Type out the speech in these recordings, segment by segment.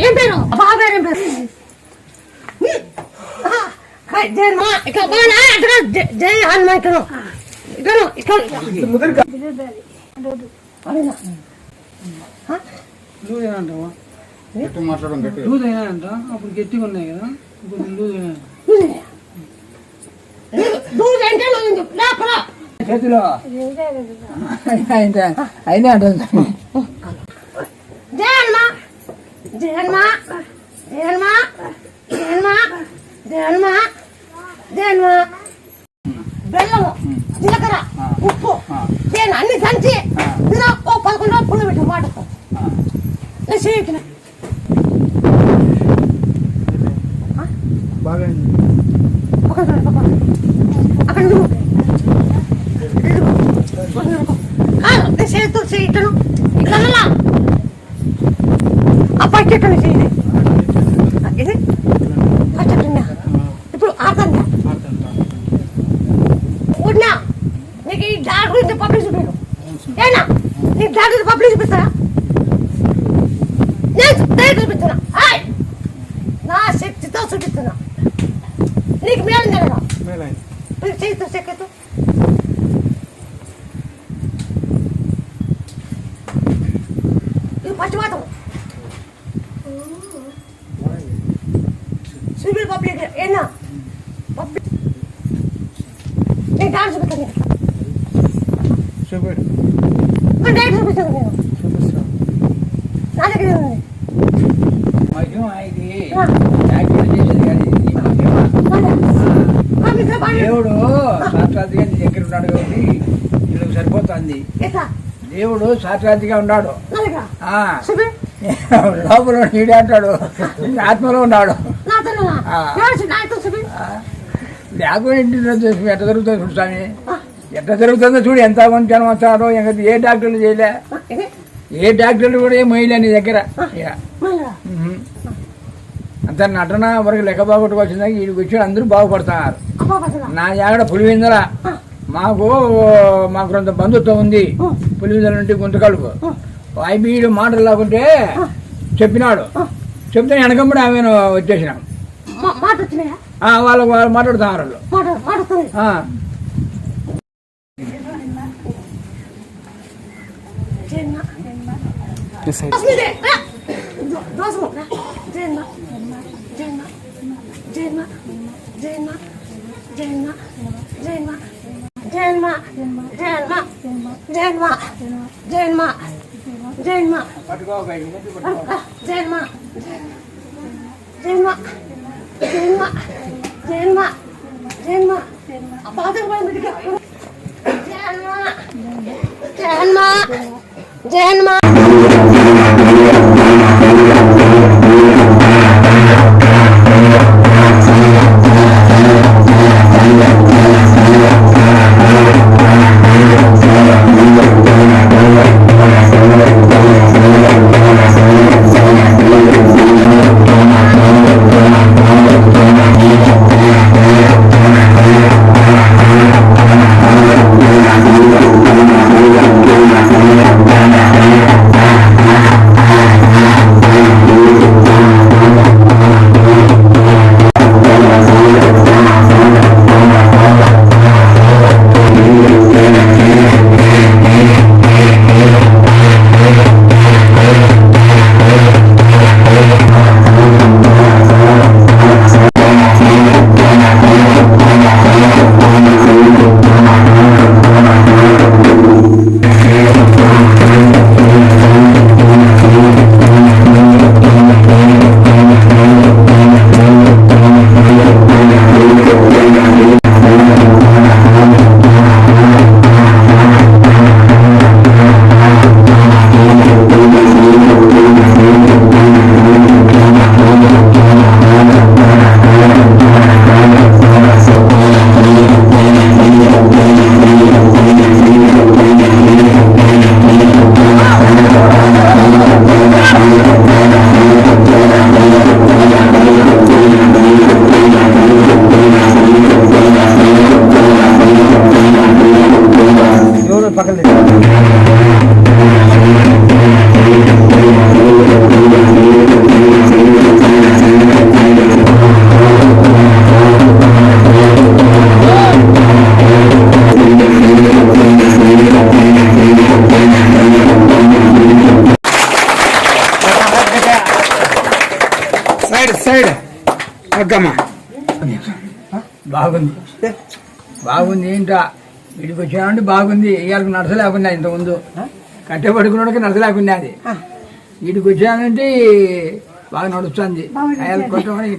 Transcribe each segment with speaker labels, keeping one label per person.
Speaker 1: ఏం పేరు? బాబా పేరు ఏం పేరు? జై హనుమా ఇక్కడ
Speaker 2: అప్పుడు గట్టిగా ఉన్నాయి కదా ఇప్పుడు లూజ్ అయినా
Speaker 1: లూజ్.
Speaker 2: అయినా
Speaker 1: అంటే చేయకిన చేతితో చేయటను ఇట్లా అప్పటి చేయలేదు ఇప్పుడు ఆడతాను ఉన్నా నీకు ఈ డాడ్ గురించి పబ్లిక్ చూపించు ఏనా? నీకు డాడ్ గురించి పబ్లిక్ చూపిస్తారా? చూపిస్తున్నా నా శక్తితో చూపిస్తున్నా నీకు మేలింది కదా చేయితో చెక్కతో ఇది పశ్చిమాతం చూపి పబ్లిక్ ఏనా పబ్లిక్ నేను డాన్స్ చూపిస్తాను చూపి డాన్స్ చూపిస్తాను నేను నా దగ్గర ఉంది
Speaker 3: దేవుడు సాక్షాత్గా నీ దగ్గర ఉన్నాడు కాబట్టి వీళ్ళకి సరిపోతుంది దేవుడు సాక్షాత్గా ఉన్నాడు లోపల నీడే అంటాడు ఆత్మలో ఉన్నాడు చూసి ఎట్ట జరుగుతుందో చూడు స్వామి ఎట్ట జరుగుతుందో చూడు ఎంత మంది జనం వస్తారో ఇంకా ఏ డాక్టర్లు చేయలే ఏ డాక్టర్లు కూడా ఏం మొయ్యలే నీ దగ్గర అంత నటన వరకు లెక్క బాగొట్టుకోవాల్సిందా వీడికి వచ్చి అందరూ బాగుపడుతున్నారు నా జాగ్రత్త పులివిందల మాకు మాకు కొంత బంధుత్వం ఉంది. పులివిందల నుండి గుంతకలుపు వీడు మాటలు లేకుంటే చెప్పినాడు. చెప్తే వెనకంబడి ఆమె వచ్చేసినాం. వాళ్ళకు వాళ్ళు మాట్లాడుతున్నారు వాళ్ళు. జన్మ జన్మ జన్మ జన్మ
Speaker 1: జన్మ జన్మ జన్మ జన్మ జన్మ జన్మ జన్మ జన్మ జన్మ జన్మ
Speaker 4: జన్మ
Speaker 3: అక్కమ్మ బాగుంది. బాగుంది ఏంటా వీడికి వచ్చానంటే బాగుంది. ఇవాళ నడచలేకుండా ఇంత ముందు కట్టె పడుకున్నాడికి నడచలేకుండా అది. వీడికి వచ్చానంటే బాగా నడుస్తుంది. అయ్యాల కొట్టమని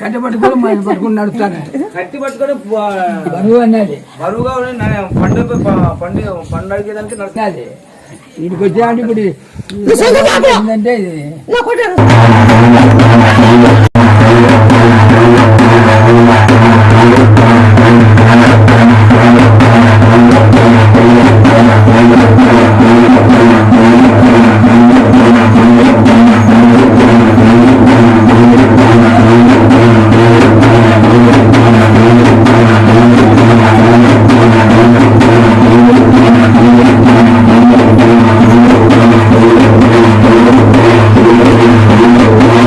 Speaker 3: కట్టె పట్టుకొని మనం పట్టుకుని నడుస్తాను
Speaker 4: కత్తి పట్టుకొని
Speaker 3: బరువు అన్నది.
Speaker 4: బరువుగా పండుగ పండుగ పండుగ నడుస్తుంది
Speaker 3: వీడికి వచ్చానంటే ఇప్పుడు ఏంటంటే ఇది.
Speaker 4: Gracias.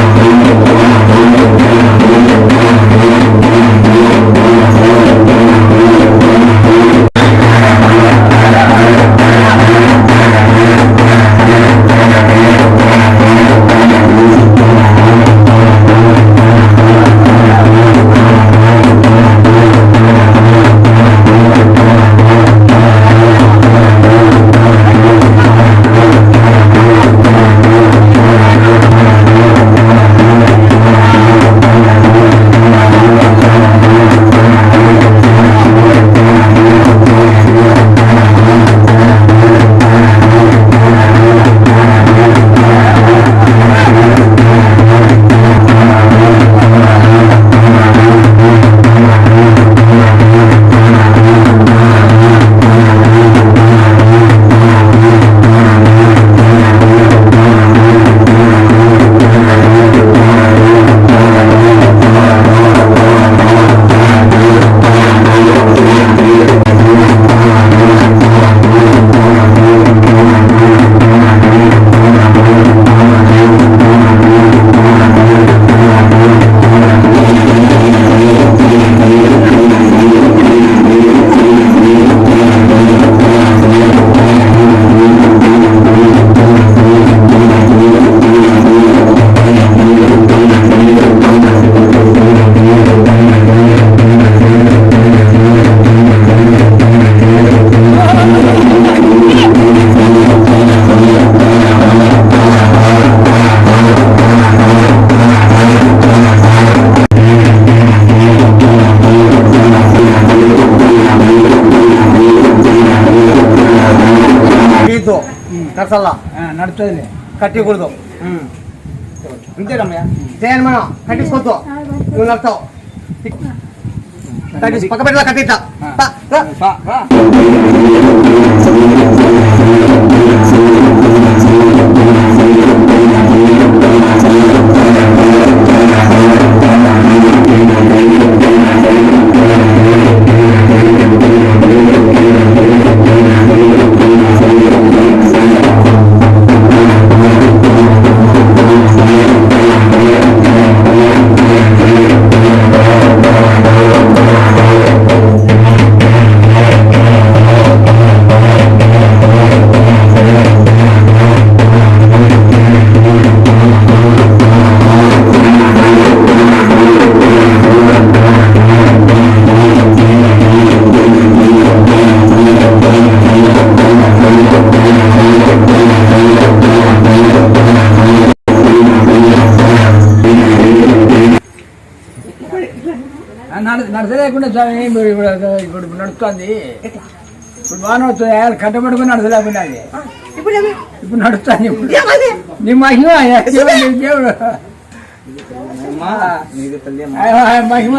Speaker 4: నడసల్లా
Speaker 3: నడుతుంది
Speaker 4: కట్టకూడదు అంతేనమ్మయ్య
Speaker 1: మనం కట్టించుకోవద్దు నువ్వు నడతావు కట్టించి పక్క పెట్టలా కట్టిస్తా
Speaker 3: నడచలేకుండా స్వామి ఇప్పుడు ఇప్పుడు ఇప్పుడు నడుస్తుంది. ఇప్పుడు బాగా నడుస్తుంది ఆయన కట్టబడుకుని నడచలేకుండా అది.
Speaker 1: ఇప్పుడు?
Speaker 3: ఇప్పుడు
Speaker 1: ఏమది?
Speaker 3: నీ మహిమ దేవుడు మహిమ.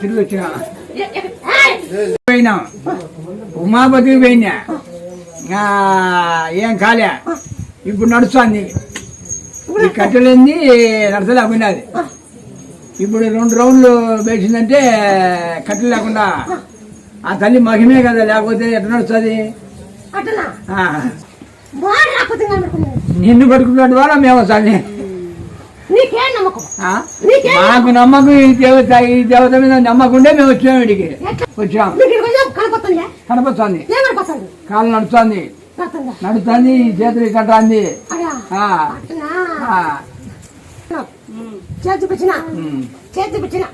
Speaker 1: తిరిగి
Speaker 3: వచ్చిన! పోయినా. ఉమాపతికి పోయినా. ఆ, ఏం కాలే. ఇప్పుడు నడుస్తుంది. ఈ కట్టెలన్నీ నడచలేకున్నది ఇప్పుడు రెండు రౌండ్లు వేసిందంటే కట్టెలు లేకుండా ఆ తల్లి మహిమే కదా లేకపోతే ఎట్లా నడుస్తుంది. నిన్ను పట్టుకున్నట్టు ద్వారా మేము?
Speaker 1: నీకేం
Speaker 3: మాకు నమ్మకం ఈ దేవత ఈ దేవత మీద నమ్మకం ఉండే మేము వచ్చాము ఇడికి? వచ్చాం.
Speaker 1: కనపడుతుందా.
Speaker 3: కాలు నడుస్తుంది. నడుస్తుంది? చేతులు కట్ట
Speaker 1: చేతి పిచ్చిన
Speaker 3: ఉమ్.
Speaker 1: చేతి పిచ్చిన